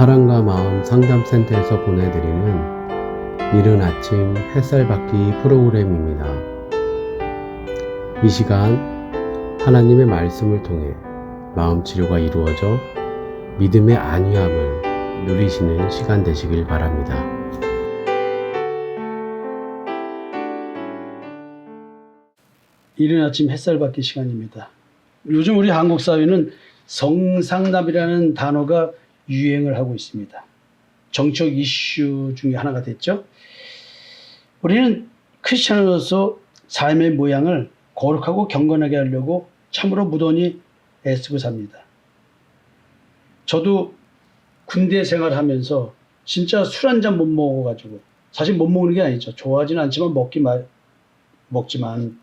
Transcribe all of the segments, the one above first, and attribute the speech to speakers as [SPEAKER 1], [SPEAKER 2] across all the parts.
[SPEAKER 1] 사랑과 마음 상담센터에서 보내드리는 이른 아침 햇살 받기 프로그램입니다. 이 시간 하나님의 말씀을 통해 마음 치료가 이루어져 믿음의 안위함을 누리시는 시간 되시길 바랍니다.
[SPEAKER 2] 이른 아침 햇살 받기 시간입니다. 요즘 우리 한국 사회는 성상납이라는 단어가 유행을 하고 있습니다. 정책 이슈 중에 하나가 됐죠. 우리는 크리스천으로서 삶의 모양을 거룩하고 경건하게 하려고 참으로 무던히 애쓰고 삽니다. 저도 군대 생활하면서 진짜 술 한 잔 못 먹어가지고 사실 못 먹는 게 아니죠. 좋아하지는 않지만 먹기 말 먹지만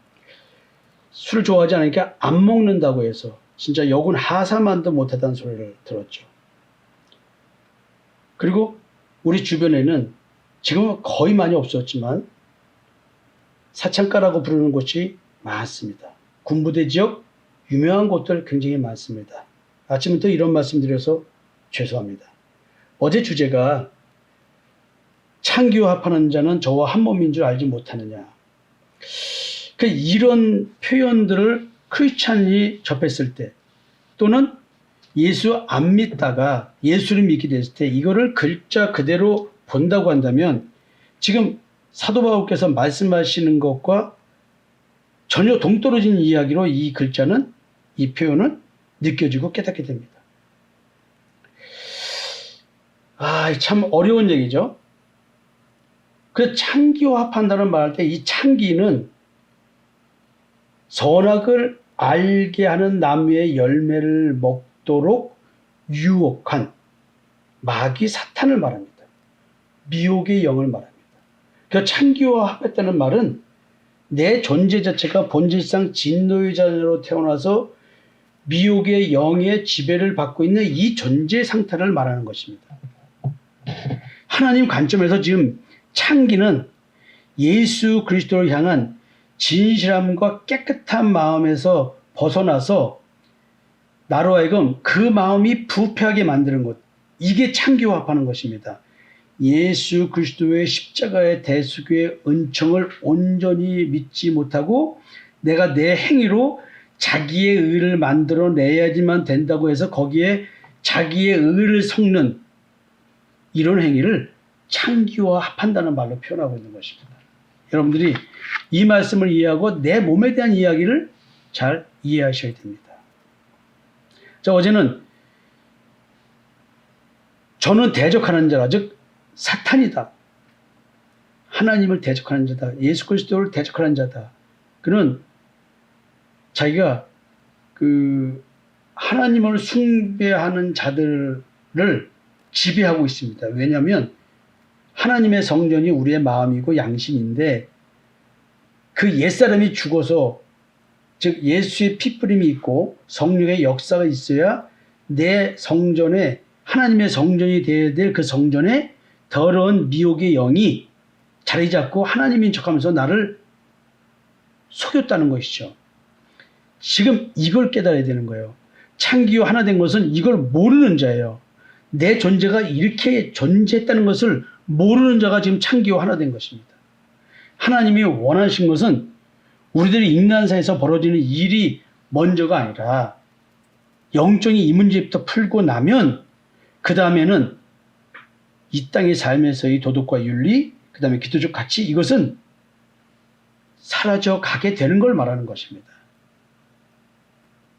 [SPEAKER 2] 술을 좋아하지 않으니까 안 먹는다고 해서 진짜 역은 하사만도 못했다는 소리를 들었죠. 그리고 우리 주변에는 지금은 거의 많이 없었지만 사창가라고 부르는 곳이 많습니다. 군부대 지역 유명한 곳들 굉장히 많습니다. 아침부터 이런 말씀 드려서 죄송합니다. 어제 주제가 창기와 합하는 자는 저와 한 몸인 줄 알지 못하느냐. 그 이런 표현들을 크리스찬이 접했을 때 또는 예수 안 믿다가 예수를 믿게 됐을 때 이거를 글자 그대로 본다고 한다면 지금 사도 바울께서 말씀하시는 것과 전혀 동떨어진 이야기로 이 글자는 이 표현은 느껴지고 깨닫게 됩니다. 아, 참 어려운 얘기죠. 그 창기와 합한다는 말할 때 이 창기는 선악을 알게 하는 나무의 열매를 먹 도록 유혹한 마귀 사탄을 말합니다. 미혹의 영을 말합니다. 그 창기와 합했다는 말은 내 존재 자체가 본질상 진노의 자녀로 태어나서 미혹의 영의 지배를 받고 있는 이 존재 상태를 말하는 것입니다. 하나님 관점에서 지금 창기는 예수 그리스도를 향한 진실함과 깨끗한 마음에서 벗어나서 나로 하여금 그 마음이 부패하게 만드는 것. 이게 창기화합하는 것입니다. 예수 그리스도의 십자가의 대수교의 은총을 온전히 믿지 못하고 내가 내 행위로 자기의 의를 만들어 내야지만 된다고 해서 거기에 자기의 의를 섞는 이런 행위를 창기와 합한다는 말로 표현하고 있는 것입니다. 여러분들이 이 말씀을 이해하고 내 몸에 대한 이야기를 잘 이해하셔야 됩니다. 자, 어제는 저는 대적하는 자라, 즉, 사탄이다. 하나님을 대적하는 자다. 예수 그리스도를 대적하는 자다. 그는 자기가 그 하나님을 숭배하는 자들을 지배하고 있습니다. 왜냐하면 하나님의 성전이 우리의 마음이고 양심인데 그 옛사람이 죽어서 즉 예수의 피 뿌림이 있고 성령의 역사가 있어야 내 성전에 하나님의 성전이 되어야 될 그 성전에 더러운 미혹의 영이 자리 잡고 하나님인 척하면서 나를 속였다는 것이죠. 지금 이걸 깨달아야 되는 거예요. 창기와 하나 된 것은 이걸 모르는 자예요. 내 존재가 이렇게 존재했다는 것을 모르는 자가 지금 창기와 하나 된 것입니다. 하나님이 원하신 것은 우리들이 인간사에서 벌어지는 일이 먼저가 아니라 영적인 이 문제부터 풀고 나면 그 다음에는 이 땅의 삶에서의 도덕과 윤리, 그 다음에 기도적 가치 이것은 사라져 가게 되는 걸 말하는 것입니다.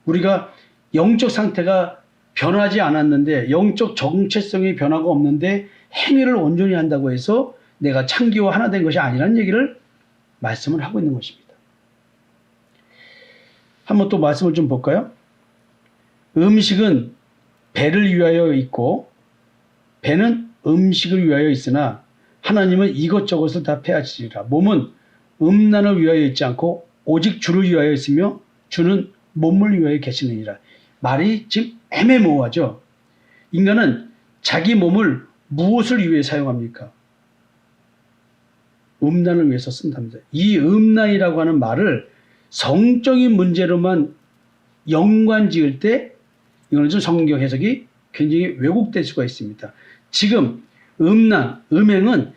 [SPEAKER 2] 우리가 영적 상태가 변하지 않았는데 영적 정체성이 변화가 없는데 행위를 온전히 한다고 해서 내가 창기와 하나 된 것이 아니라는 얘기를 말씀을 하고 있는 것입니다. 한번 또 말씀을 좀 볼까요? 음식은 배를 위하여 있고 배는 음식을 위하여 있으나 하나님은 이것저것을 다 패하시리라. 몸은 음란을 위하여 있지 않고 오직 주를 위하여 있으며 주는 몸을 위하여 계시느니라. 말이 지금 애매모호하죠. 인간은 자기 몸을 무엇을 위해 사용합니까? 음란을 위해서 쓴답니다. 이 음란이라고 하는 말을 성적인 문제로만 연관 지을 때 이거는 좀 성경 해석이 굉장히 왜곡될 수가 있습니다. 지금 음란, 음행은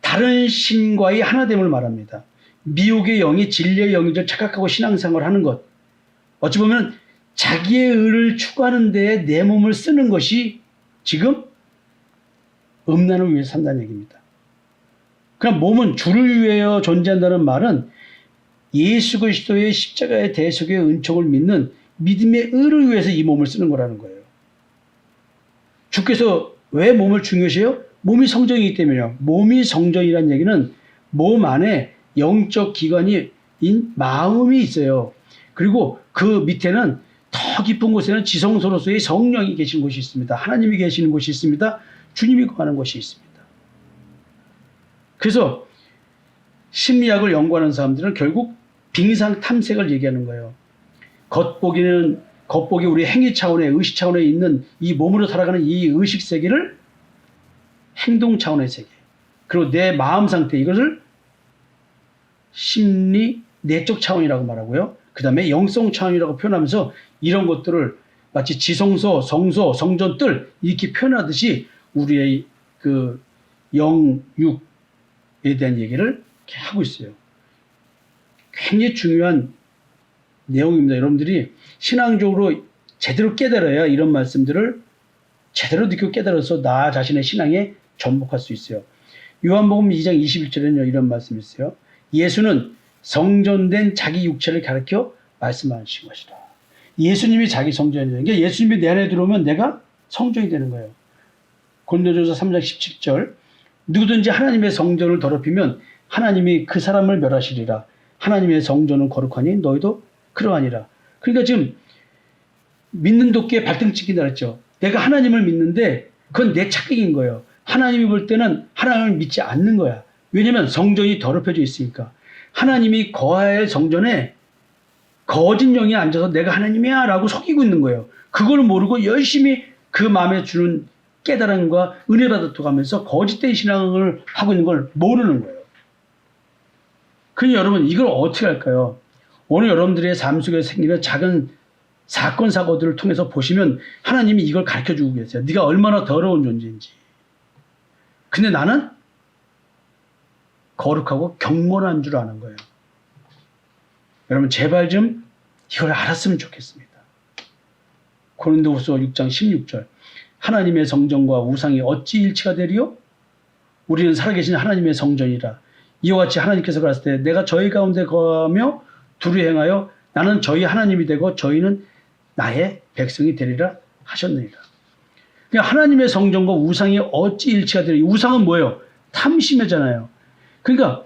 [SPEAKER 2] 다른 신과의 하나됨을 말합니다. 미혹의 영이 진리의 줄 착각하고 신앙생활을 하는 것. 어찌 보면 자기의 의를 추구하는 데에 내 몸을 쓰는 것이 지금 음란을 위해서 산다는 얘기입니다. 그럼 몸은 주를 위하여 존재한다는 말은 예수 그리스도의 십자가의 대속의 은총을 믿는 믿음의 의를 위해서 이 몸을 쓰는 거라는 거예요. 주께서 왜 몸을 중요시해요? 몸이 성전이기 때문이요. 몸이 성전이라는 얘기는 몸 안에 영적 기관이 인 마음이 있어요. 그리고 그 밑에는 더 깊은 곳에는 지성소로서의 성령이 계신 곳이 있습니다. 하나님이 계시는 곳이 있습니다. 주님이 거하는 곳이 있습니다. 그래서 심리학을 연구하는 사람들은 결국 빙상 탐색을 얘기하는 거예요. 겉보기는 겉보기 우리 행위 차원의 의식 차원에 있는 이 몸으로 살아가는 이 의식 세계를 행동 차원의 세계 그리고 내 마음 상태 이것을 심리 내적 차원이라고 말하고요. 그 다음에 영성 차원이라고 표현하면서 이런 것들을 마치 지성소, 성소, 성전들 이렇게 표현하듯이 우리의 그 영육에 대한 얘기를 하고 있어요. 굉장히 중요한 내용입니다. 여러분들이 신앙적으로 제대로 깨달아야 이런 말씀들을 제대로 느끼고 깨달아서 나 자신의 신앙에 전복할 수 있어요. 요한복음 2장 21절에는 이런 말씀이 있어요. 예수는 성전된 자기 육체를 가르쳐 말씀하신 것이다. 예수님이 자기 성전이라는 게 예수님이 내 안에 들어오면 내가 성전이 되는 거예요. 고린도전서 3장 17절 누구든지 하나님의 성전을 더럽히면 하나님이 그 사람을 멸하시리라. 하나님의 성전은 거룩하니 너희도 그러하니라. 그러니까 지금 믿는 도끼에 발등 찍긴다 그랬죠. 내가 하나님을 믿는데 그건 내 착각인 거예요. 하나님이 볼 때는 하나님을 믿지 않는 거야. 왜냐면 성전이 더럽혀져 있으니까. 하나님이 거하의 성전에 거짓 영이 앉아서 내가 하나님이야 라고 속이고 있는 거예요. 그걸 모르고 열심히 그 마음에 주는 깨달음과 은혜 받아 가면서 거짓된 신앙을 하고 있는 걸 모르는 거예요. 그러니 여러분 이걸 어떻게 할까요? 오늘 여러분들의 삶 속에 생기는 작은 사건 사고들을 통해서 보시면 하나님이 이걸 가르쳐 주고 계세요. 네가 얼마나 더러운 존재인지. 근데 나는 거룩하고 경건한 줄 아는 거예요. 여러분 제발 좀 이걸 알았으면 좋겠습니다. 고린도후서 6장 16절 하나님의 성전과 우상이 어찌 일치가 되리요? 우리는 살아계신 하나님의 성전이라 이와 같이 하나님께서 가랐을 때 내가 저희 가운데 거하며 두루 행하여 나는 저희 하나님이 되고 저희는 나의 백성이 되리라 하셨느니라. 그러니까 하나님의 성전과 우상이 어찌 일치가 되리? 우상은 뭐예요? 탐심이잖아요. 그러니까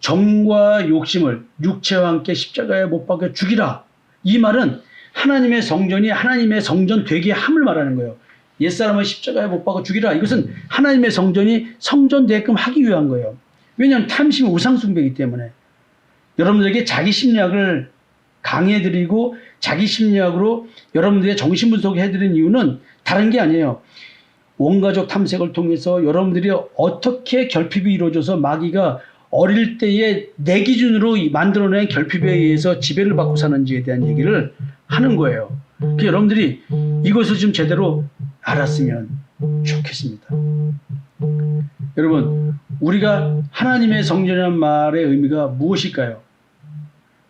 [SPEAKER 2] 정과 욕심을 육체와 함께 십자가에 못 박여 죽이라. 이 말은 하나님의 성전이 하나님의 성전 되게 함을 말하는 거예요. 옛사람을 십자가에 못 박아 죽이라. 이것은 하나님의 성전이 성전 되게끔 하기 위한 거예요. 왜냐하면 탐심이 우상숭배이기 때문에. 여러분들에게 자기 심리학을 강의해드리고 자기 심리학으로 여러분들의 정신 분석해드리는 이유는 다른 게 아니에요. 원가족 탐색을 통해서 여러분들이 어떻게 결핍이 이루어져서 마귀가 어릴 때에 내 기준으로 만들어낸 결핍에 의해서 지배를 받고 사는지에 대한 얘기를 하는 거예요. 그 여러분들이 이것을 좀 제대로 알았으면 좋겠습니다. 여러분, 우리가 하나님의 성전이라는 말의 의미가 무엇일까요?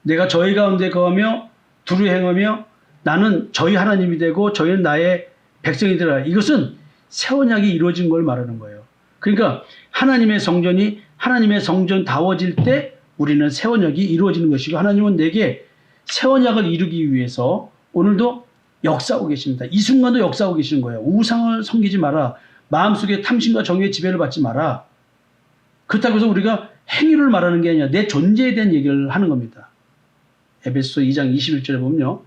[SPEAKER 2] 내가 저희 가운데 거하며 두루 행하며 나는 저희 하나님이 되고 저희는 나의 백성이 되라. 이것은 새 언약이 이루어진 걸 말하는 거예요. 그러니까 하나님의 성전이 하나님의 성전다워질 때 우리는 새 언약이 이루어지는 것이고 하나님은 내게 새 언약을 이루기 위해서 오늘도 역사하고 계십니다. 이 순간도 역사하고 계시는 거예요. 우상을 섬기지 마라. 마음속에 탐심과 정의의 지배를 받지 마라. 그렇다고 해서 우리가 행위를 말하는 게 아니라 내 존재에 대한 얘기를 하는 겁니다. 에베소 2장 21절에 보면요.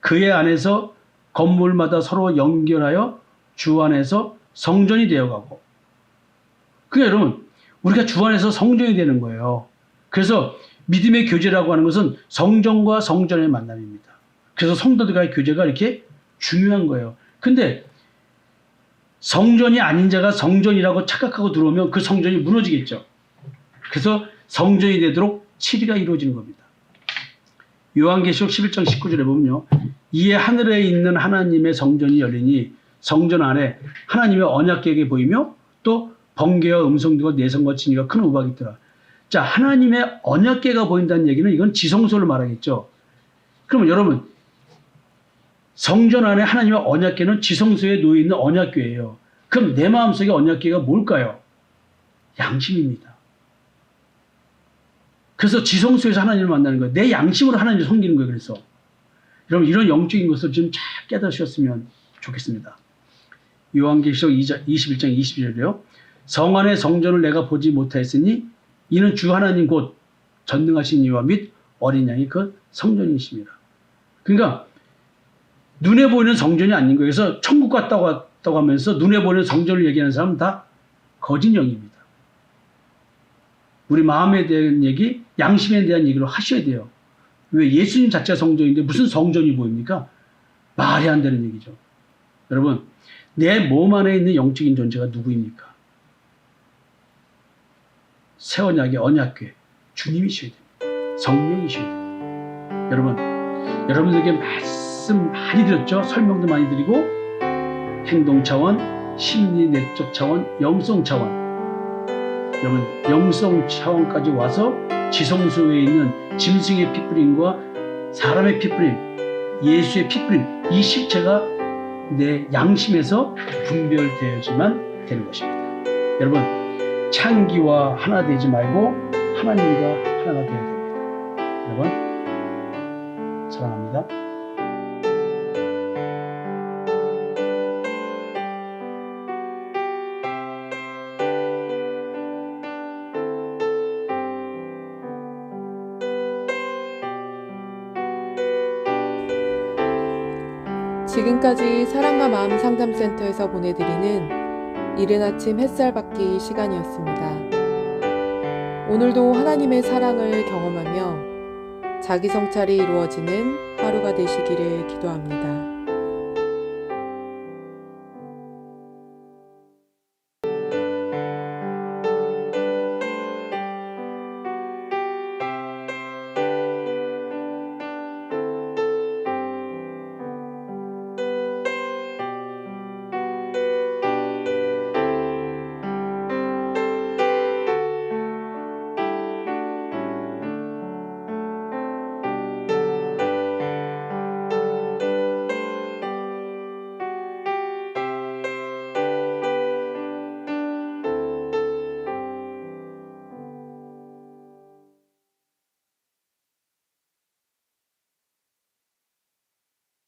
[SPEAKER 2] 그의 안에서 건물마다 서로 연결하여 주 안에서 성전이 되어가고. 그게 여러분, 우리가 주 안에서 성전이 되는 거예요. 그래서 믿음의 교제라고 하는 것은 성전과 성전의 만남입니다. 그래서 성도들과의 교제가 이렇게 중요한 거예요. 근데 성전이 아닌 자가 성전이라고 착각하고 들어오면 그 성전이 무너지겠죠. 그래서 성전이 되도록 치리가 이루어지는 겁니다. 요한계시록 11장 19절에 보면요. 이에 하늘에 있는 하나님의 성전이 열리니 성전 안에 하나님의 언약 계획이 보이며 또 번개와 음성들과 내성과 진이가 큰 우박이 있더라. 자, 하나님의 언약계가 보인다는 얘기는 이건 지성소를 말하겠죠. 그러면 여러분, 성전 안에 하나님의 언약계는 지성소에 놓여 있는 언약궤예요. 그럼 내 마음속에 언약궤가 뭘까요? 양심입니다. 그래서 지성소에서 하나님을 만나는 거예요. 내 양심으로 하나님을 섬기는 거예요. 그래서 여러분 이런 영적인 것을 좀 잘 깨달으셨으면 좋겠습니다. 요한계시록 21장 22절이요. 성 안의 성전을 내가 보지 못하였으니 이는 주 하나님 곧 전능하신 이와 및 어린 양이 그 성전이십니다. 그러니까 눈에 보이는 성전이 아닌 거예요. 그래서 천국 갔다고 왔다고 하면서 눈에 보이는 성전을 얘기하는 사람은 다 거짓 영입니다. 우리 마음에 대한 얘기, 양심에 대한 얘기를 하셔야 돼요. 왜 예수님 자체가 성전인데 무슨 성전이 보입니까? 말이 안 되는 얘기죠. 여러분, 내 몸 안에 있는 영적인 존재가 누구입니까? 새 언약의 언약궤 주님이셔야 됩니다. 성령이셔야 됩니다. 여러분, 여러분들에게 말씀 많이 드렸죠? 설명도 많이 드리고 행동 차원, 심리 내적 차원, 영성 차원. 여러분, 영성 차원까지 와서 지성소에 있는 짐승의 피뿌림과 사람의 피뿌림, 예수의 피뿌림, 이 실체가 내 양심에서 분별되어야지만 되는 것입니다. 여러분, 창기와 하나 되지 말고 하나님과 하나가 되어야 됩니다. 여러분, 사랑합니다.
[SPEAKER 3] 지금까지 사랑과 마음 상담센터에서 보내드리는 이른 아침 햇살 받기 시간이었습니다. 오늘도 하나님의 사랑을 경험하며 자기 성찰이 이루어지는 하루가 되시기를 기도합니다.